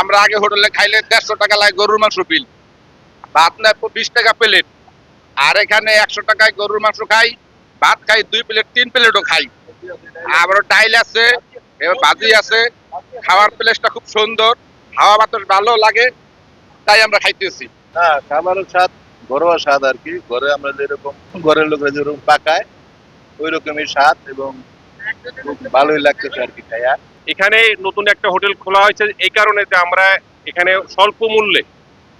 আমরা আগে হোটেলে খাইলে দেড়শো টাকা লাগে গরুর মাংস বিল ভাত নেয় বিশ টাকা প্লেট আর এখানে একশো টাকায় গরুর মাংস খাই, ভাত খাই, দুই প্লেট তিন প্লেটও খাই। আবার ডাইল আছে ভাজি আছে। খাওয়ার প্লেসটা খুব সুন্দর। হাওয়া বাতাস ভালো লাগে, তাই আমরা খাইতেছি। হ্যাঁ খাবারের স্বাদ, ঘরোয়া স্বাদ আর কি। ঘরে আমরা যেরকম, ঘরের লোকরা যেরকম পাকায় ওই রকমই স্বাদ এবং ভালোই লাগতেছে আর কি খাইয়া এখানে নতুন একটা হোটেল খোলা হয়েছে এই কারণে যে আমরা এখানে স্বল্প মূল্যে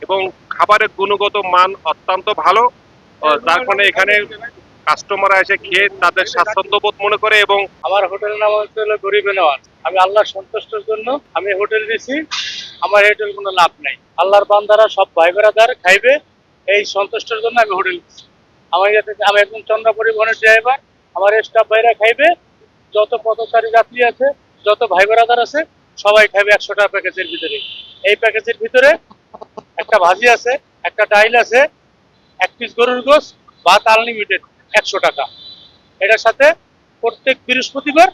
এবং খাবারের গুণগত মান অত্যন্ত ভালো। যার কারণে এখানে কাস্টমাররা এসে খেয়ে তাদের স্বাচ্ছন্দ্য বোধ মনে করে এবং আমার হোটেলের নাম হচ্ছে হলো গরিবে নেওয়াজ আমি আল্লাহ সন্তুষ্টের জন্য আমি হোটেল দিছি আমার হোটেল কোনো লাভ নাই। আল্লাহর বান্দারা সব ভাই বেড়াদার খাইবে এই সন্তুষ্টের জন্য আমি হোটেল দিচ্ছি আমার যাতে আমি একজন চন্দ্র পরিবহনের ড্রাইভার আমার স্টাফ ভাইরা খাইবে যত পথচারী যাত্রী আছে, যত ভাই বেড়াদার আছে, সবাই খাবে একশো টাকা প্যাকেজের ভিতরে। এই প্যাকেজের ভিতরে একটা ভাজি আছে, একটা ডাইল আছে, এক পিস গরুর গোস ভাত আনলিমিটেড একশো টাকা। এটার সাথে প্রত্যেক বৃহস্পতিবার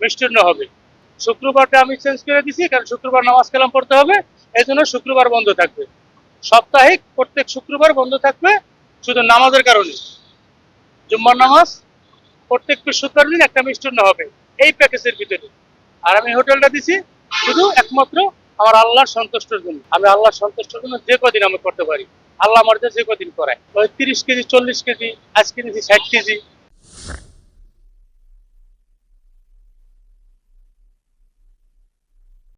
মিষ্টান্ন হবে। শুক্রবারটা আমি চেঞ্জ করে দিছি, কারণ শুক্রবার নামাজ কালাম পড়তে হবে এই জন্য শুক্রবার বন্ধ থাকবে। সাপ্তাহিক প্রত্যেক শুক্রবার বন্ধ থাকবে, শুধু নামাজের কারণে। জুম্মার নামাজ প্রত্যেক শুক্রবার দিন একটা মিষ্টান্ন হবে, এই প্যাকেজের ভিতরে। আর আমি হোটেলটা দিছি শুধু একমাত্র আমার আল্লাহর সন্তুষ্টের জন্য। আমি আল্লাহর সন্তুষ্টের জন্য যে কদিন আমি করতে পারি, আল্লাহ আমার যে কদিন করায়। ওই তিরিশ কেজি, চল্লিশ কেজি আজকে নিয়েছি ষাট কেজি